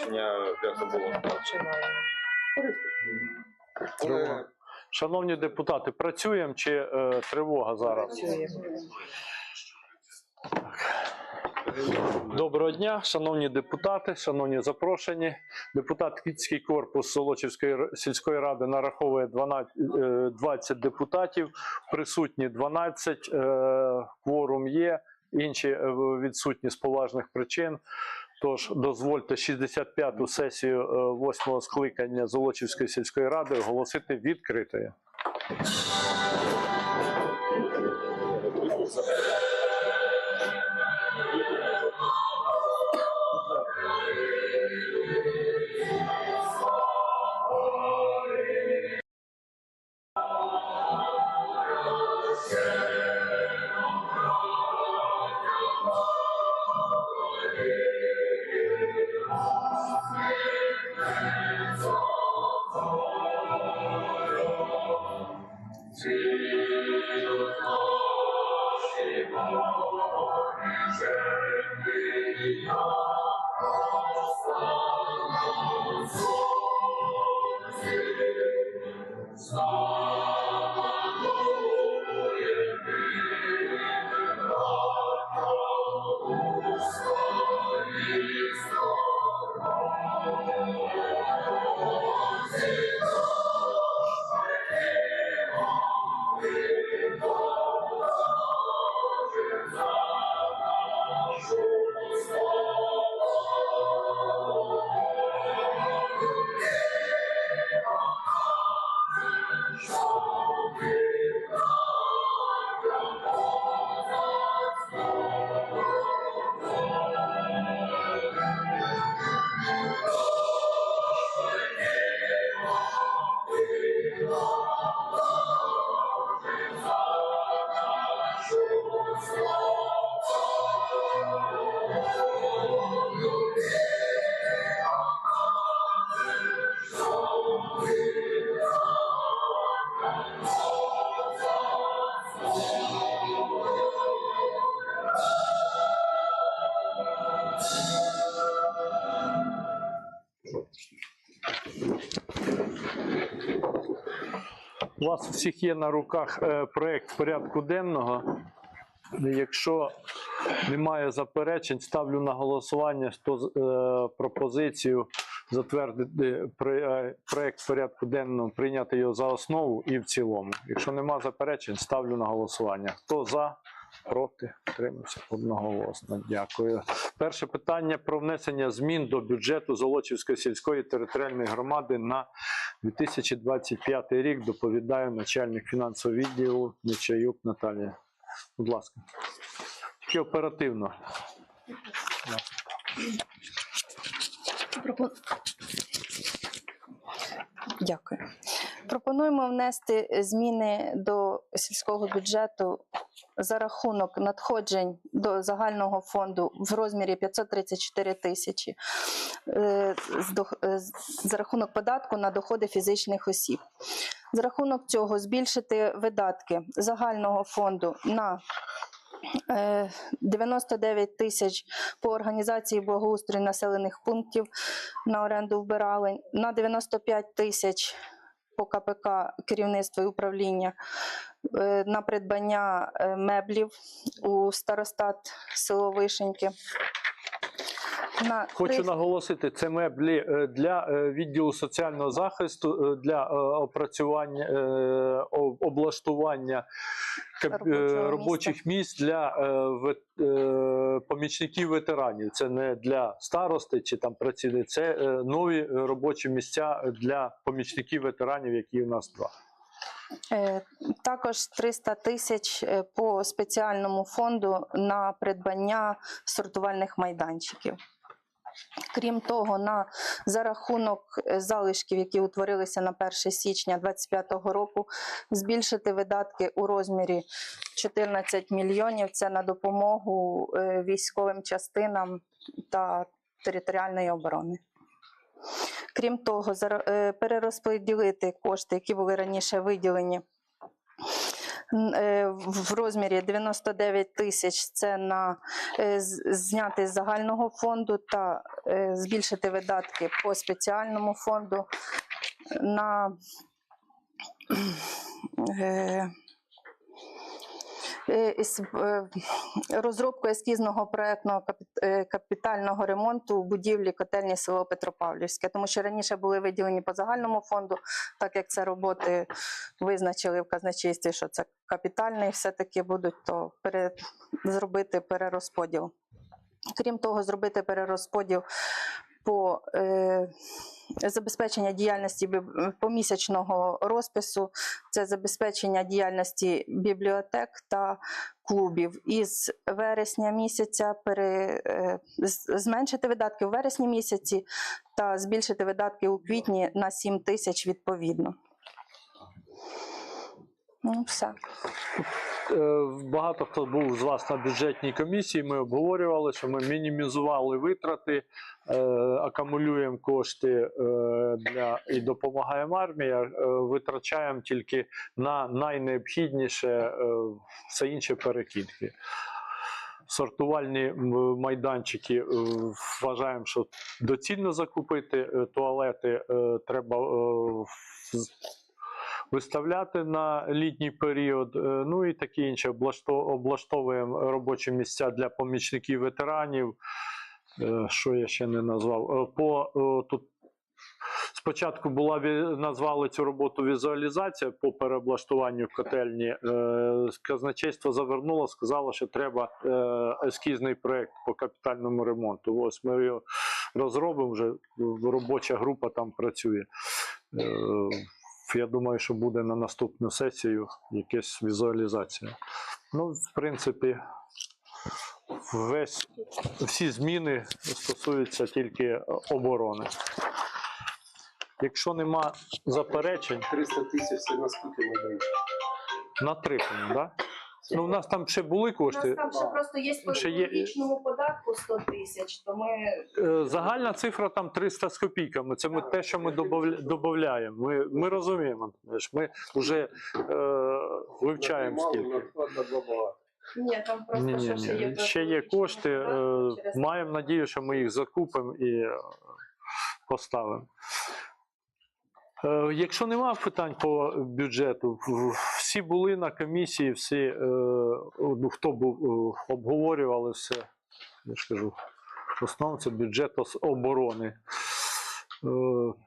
бачення, як це було? Тривога. Шановні депутати, працюємо чи е, тривога зараз? Доброго дня, шановні депутати, шановні запрошені. Депутат Кіцький корпус Солочівської сільської ради нараховує 12, е, 20 депутатів, присутні 12, е, кворум є, інші е, відсутні з поважних причин. Тож дозвольте 65-ту сесію 8-го скликання Золочівської сільської ради оголосити відкритою. У вас всіх є на руках проєкт порядку денного. Якщо немає заперечень, ставлю на голосування е, пропозицію затвердити е, проект порядку денного, прийняти його за основу і в цілому. Якщо нема заперечень, ставлю на голосування. Хто за? Проти Тримався одноголосно. Дякую. Перше питання про внесення змін до бюджету Золочівської сільської територіальної громади на 2025 рік. Доповідає начальник фінансового відділу Нечаюк Наталія. Будь ласка. Тільки оперативно. Дякую. Пропонуємо внести зміни до сільського бюджету за рахунок надходжень до загального фонду в розмірі 534 тисячі е, е, за рахунок податку на доходи фізичних осіб. За рахунок цього збільшити видатки загального фонду на е, 99 тисяч по організації благоустрою населених пунктів на оренду вбиралень, на 95 тисяч по КПК керівництво і управління е, на придбання е, меблів у старостат село Вишеньки. На Хочу 300 наголосити, це меблі е, для е, відділу соціального захисту, е, для е, опрацювання е, облаштування Робочого е, робочих місць для е, е, помічників ветеранів. Це не для старости чи там працівників, це е, нові е, робочі місця для помічників ветеранів, які у нас два. Е, Також 300 тисяч е, по спеціальному фонду на придбання сортувальних майданчиків. Крім того, на за рахунок е, залишків, які утворилися на 1 січня 2025 року, збільшити видатки у розмірі 14 мільйонів. Це на допомогу військовим частинам та територіальної оборони. Крім того, е, перерозподілити кошти, які були раніше виділені е, в розмірі 99 тисяч це на е, зняти з загального фонду та збільшити видатки по спеціальному фонду на розробку ескізного проектного е, капітального ремонту будівлі котельні село Петропавлівське, тому що раніше були виділені по загальному фонду, так як це роботи визначили в казначействі, що це капітальний, все-таки будуть то пере, зробити перерозподіл. Крім того, зробити перерозподіл по е, забезпечення діяльності помісячного розпису, це забезпечення діяльності бібліотек та клубів. Із вересня місяця пере, е, зменшити видатки у вересні місяці та збільшити видатки у квітні на 7 тисяч відповідно. Ну, все. Е, Багато хто був з вас на бюджетній комісії. Ми обговорювали, що ми мінімізували витрати, е, акумулюємо кошти е, для і допомагаємо армії, витрачаємо тільки на найнеобхідніше, е, все інше перекидки. Сортувальні майданчики вважаємо, що доцільно закупити. Туалети треба виставляти на літній період. Е, Ну і таке інше. Облаштовуємо робочі місця для помічників ветеранів. Е, Що я ще не назвав? Е, По тут спочатку була назвали цю роботу візуалізація по переоблаштуванню котельні. Казначейство завернуло, сказало, що треба ескізний проект по капітальному ремонту. Ось ми його розробимо вже. Робоча група там працює. Я думаю, що буде на наступну сесію якась візуалізація. Ну, в принципі, весь, всі зміни стосуються тільки оборони. Якщо нема заперечень, 300 тисяч це наскільки ми на три, так? Да? Ну, у нас там ще були кошти. там ще просто є по Ще є- річному податку 100 тисяч, то ми Е, Загальна цифра там 300 з копійками. Це ми те, що ми додаємо. Ми, ми розуміємо. знаєш, Ми вже е, вивчаємо Мало, скільки. ні, там просто Ні, ні, що ще є. ні. Ще є кошти. е, Маємо надію, що ми їх закупимо і е, поставимо. Е, Якщо немає питань по бюджету, в- всі були на комісії, всі, е, ну, хто був, е, обговорювали все. Я ж кажу, в основному це бюджет оборони. Е,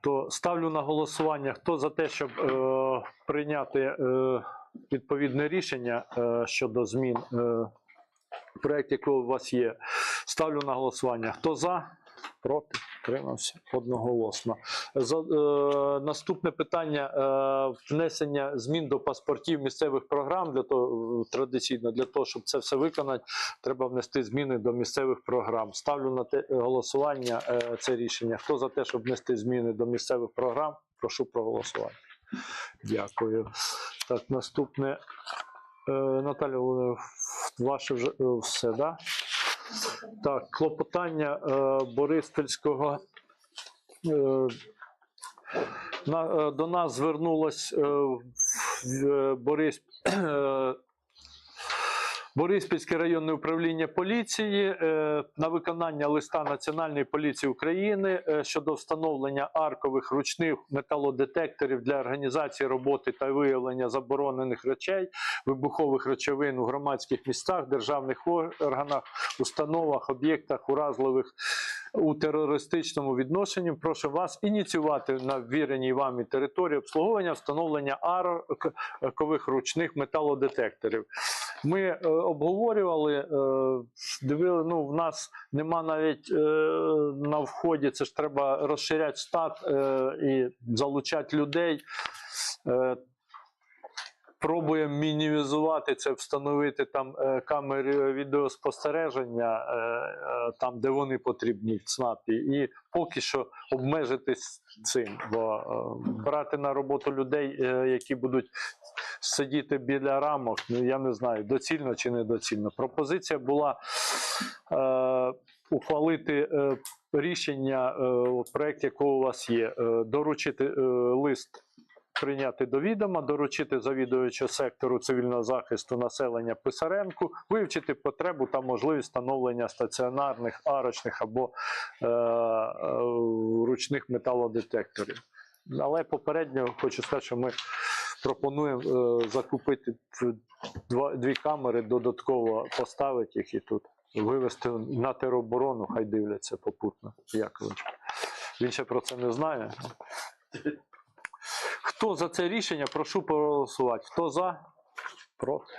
То ставлю на голосування, хто за те, щоб е, прийняти е, відповідне рішення е, щодо змін е, проект, який у вас є. Ставлю на голосування. Хто за? Проти? Тримався одноголосно. За, е, наступне питання е, внесення змін до паспортів місцевих програм для того е, традиційно для того, щоб це все виконати, треба внести зміни до місцевих програм. Ставлю на те голосування е, це рішення. Хто за те, щоб внести зміни до місцевих програм? Прошу проголосувати. Дякую. Так, наступне. Е, Наталя ваше вже е, все, да? Так, клопотання е, Бориспільського. Е, на, е, до нас звернулось е, в- в Борис, е, Бориспільське районне управління поліції е, на виконання листа Національної поліції України е, щодо встановлення аркових ручних металодетекторів для організації роботи та виявлення заборонених речей, вибухових речовин у громадських місцях, державних органах, установах, об'єктах уразливих у терористичному відношенні. Прошу вас ініціювати на ввіреній вами території обслуговування встановлення аркових ручних металодетекторів. Ми е, обговорювали, е, дивили, ну, в нас нема навіть е, на вході, це ж треба розширяти штат і залучати людей. Пробуємо мінімізувати це, встановити там е, камери відеоспостереження, е, е, там, де вони потрібні в ЦНАПі, і поки що обмежитись цим, бо брати на роботу людей, які будуть сидіти біля рамок, ну я не знаю, доцільно чи недоцільно. Пропозиція була е, ухвалити е, рішення, проект, якого у вас є, доручити лист прийняти до відома, доручити завідувачу сектору цивільного захисту населення Писаренку, вивчити потребу та можливість встановлення стаціонарних, арочних або е, е, ручних металодетекторів. Але попередньо хочу сказати, що ми пропонуємо е, закупити два, дві камери, додатково поставити їх і тут. Вивести на тероборону, хай дивляться попутно. Як. Він ще про це не знає. Хто за це рішення, прошу проголосувати. Хто за? Проти.